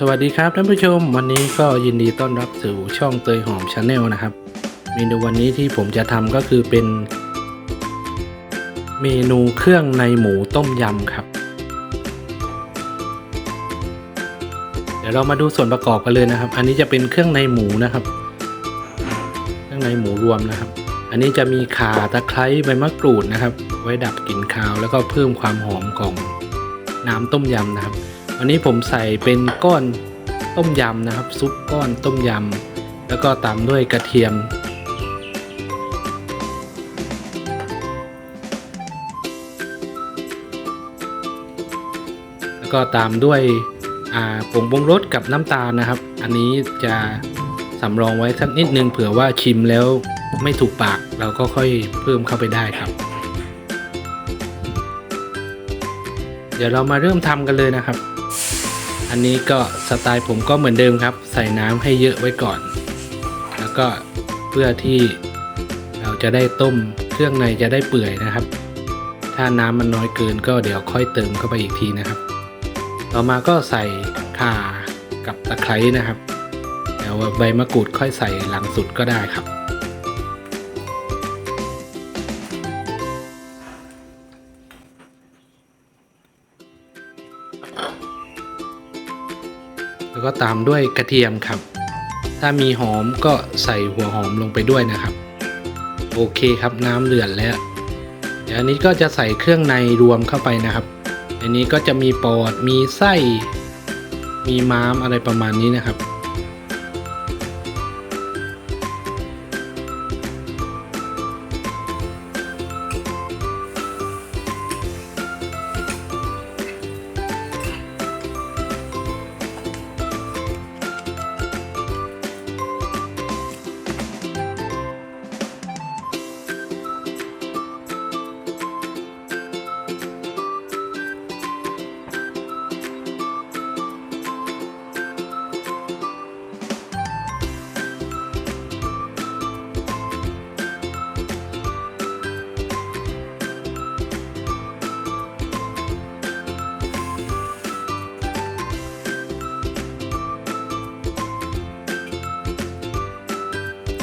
สวัสดีครับท่านผู้ชม วันนี้ก็ยินดีต้อนรับสู่ช่องเตยหอมชาแนลนะครับ เมนูวันนี้ที่ผมจะทำก็คือเป็น เมนูเครื่องในหมูต้มยำครับ เดี๋ยวเรามาดูส่วนประกอบกันเลยนะครับ อันนี้จะเป็นเครื่องในหมูนะครับ เครื่องในหมูรวมนะครับ อันนี้จะมีข่าตะไคร้ใบมะกรูดนะครับ ไว้ดับกลิ่นคาวแล้วก็เพิ่มความหอมของน้ำต้มยำนะครับ วันนี้ผมใส่เป็นก้อนต้มยำนะครับ ซุปก้อนต้มยำแล้วก็ตามด้วยกระเทียม แล้วก็ตามด้วยอ่าผงปรุงรสกับน้ำตาลนะครับ อันนี้จะสำรองไว้สักนิดนึงเผื่อว่าชิมแล้วไม่ถูกปากเราก็ค่อยเพิ่มเข้าไปได้ครับ เดี๋ยวเรามาเริ่มทำกันเลยนะครับ อันนี้ก็สไตล์ผมก็เหมือนเดิมครับ ใส่น้ำให้เยอะไว้ก่อน แล้วก็เพื่อที่เราจะได้ต้มเครื่องในจะได้เปื่อยนะครับ ถ้าน้ำมันน้อยเกินก็เดี๋ยวค่อยเติมเข้าไปอีกทีนะครับ ต่อมาก็ใส่ข่ากับตะไคร้นะครับเดี๋ยวใบมะกรูดค่อยใส่หลังสุดก็ได้ครับ ก็ตามด้วยกระเทียมครับ ถ้ามีหอมก็ใส่หัวหอมลงไปด้วยนะครับ โอเคครับน้ำเดือดแล้ว เดี๋ยวนี้ก็จะใส่เครื่องในรวมเข้าไปนะครับในนี้ก็จะมีปอดมีไส้ มีม้ามอะไรประมาณนี้นะครับ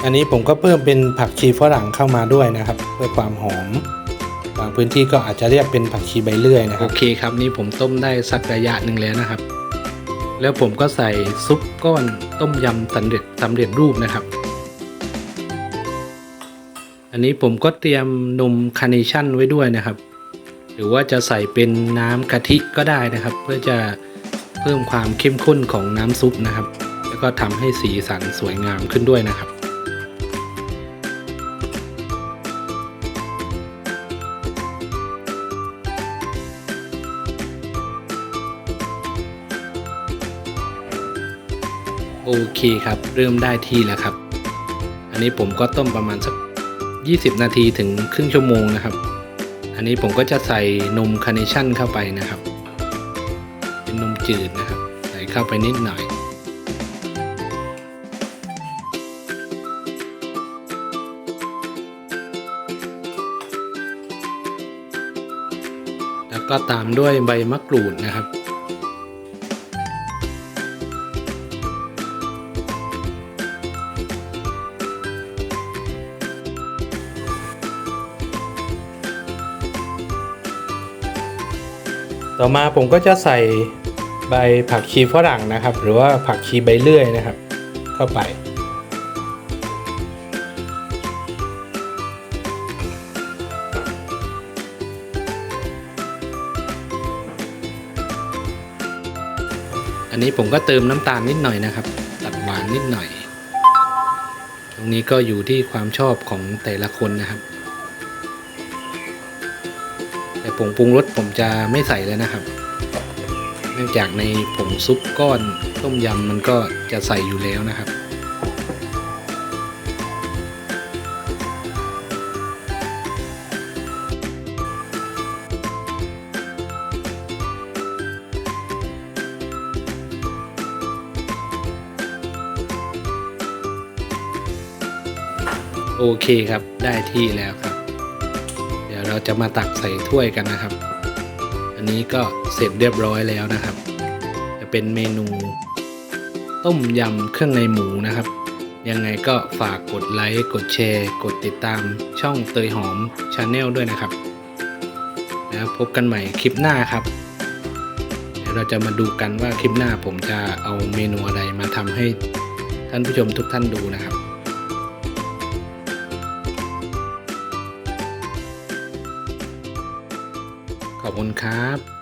อันนี้ผมก็เพิ่มเป็นผักชีฝรั่งเข้ามาด้วยนะครับ เพื่อความหอมบางพื้นที่ก็อาจจะเรียกเป็นผักชีใบเลื่อยนะครับโอเคครับนี่ผมต้มได้สักระยะหนึ่งแล้วนะครับ แล้วผมก็ใส่ซุปก้อนต้มยำสำเร็จสำเร็จรูปนะครับ อันนี้ผมก็เตรียมนมคาร์เนชั่นไว้ด้วยนะครับ หรือว่าจะใส่เป็นน้ำกะทิก็ได้นะครับ เพื่อจะเพิ่มความเข้มข้นของน้ำซุปนะครับ แล้วก็ทำให้สีสันสวยงามขึ้นด้วยนะครับ อเคครับ เริ่มได้ที่แล้วครับ อันนี้ผมก็ต้มประมาณสัก 20 นาทีถึงครึ่งชั่วโมงนะครับ อันนี้ผมก็จะใส่นมคาร์เนชั่นเข้าไปนะครับ เป็นนมจืดนะครับ ใส่เข้าไปนิดหน่อยแล้วก็ตามด้วยใบมะกรูดนะครับ ต่อมาผมก็จะใส่ใบผักชีฝรั่งนะครับ หรือว่าผักชีใบเลื่อยนะครับ เข้าไป อันนี้ผมก็เติมน้ำตาลนิดหน่อยนะครับ ตัดหวานนิดหน่อย ตรงนี้ก็อยู่ที่ความชอบของแต่ละคนนะครับ แต่ผงปรุงรสผมจะไม่ใส่แล้วนะครับ เนื่องจากในผงซุปก้อนต้มยำมันก็จะใส่อยู่แล้วนะครับโอเคครับ ได้ที่แล้วครับ ดี๋ยวเราจะมาตักใส่ถ้วยกันนะครับ อันนี้ก็เสร็จเรียบร้อยแล้วนะครับ จะเป็นเมนู ต้มยำเครื่องในหมูนะครับ ยังไงก็ฝากกดไลค์ กดแชร์ กดติดตามช่องเตยหอมชาแนลด้วยนะครับ แล้วพบกันใหม่คลิปหน้าครับเดี๋ยวเราจะมาดูกันว่าคลิปหน้าผมจะเอาเมนูอะไรมาทำให้ท่านผู้ชมทุกท่านดูนะครับ ขอบคุณครับ